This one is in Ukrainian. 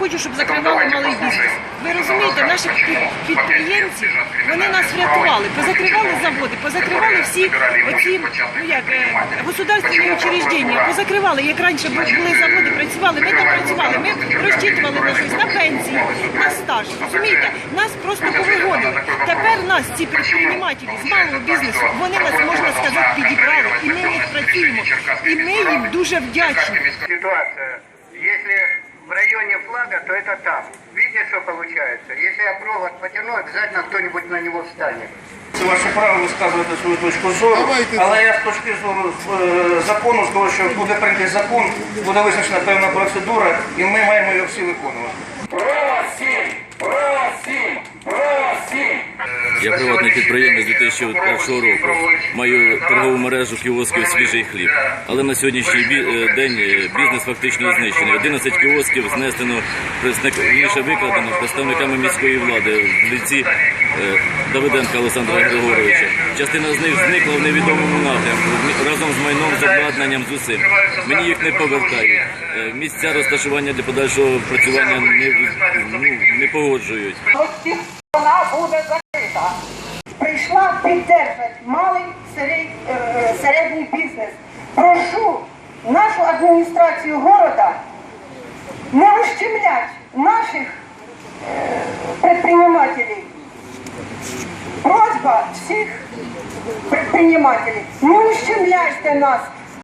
хочу, щоб закривали малий бізнес. Ви розумієте, наші під- підприємці вони нас врятували, позакривали заводи, позакривали всі оці ну як е, государственні учреждення, позакривали. Як раніше бу- були заводи, працювали. Ми там працювали. Ми розчитували на щось на пенсії, на стаж. Розумієте, нас просто повигонили. Тепер нас ці підприємці з малого бізнесу, вони нас можна сказати підібрали, і ми в них працюємо. І ми їм дуже вдячні. Ситуация. Если в районе флага, то это там. Видите, что получается? Если я провод потяну, обязательно кто-нибудь на него встанет. Це ваше право висказувати свою точку зору, Давайте але я з точки зору е, закону скажу, що буде прийнятий закон, буде визначена певна процедура, і ми маємо її всі виконувати. Я приватний підприємець 2001 року. Маю торгову мережу кіосків свіжий хліб. Але на сьогоднішній е, день е, бізнес фактично знищений. 11 кіосків знесено представніше викладено представниками міської влади в лиці е, Давиденка Олександра Григоровича. Частина з них зникла в невідомому напрямку разом з майном, з обладнанням, з усім. Мені їх не повертають. Місця розташування для подальшого працювання не, ну, не погоджують. Малий е, середній бізнес. Прошу нашу адміністрацію города не ущемлять наших е, предпринимателей. Просьба всіх предпринимателей, не ущемляйте нас.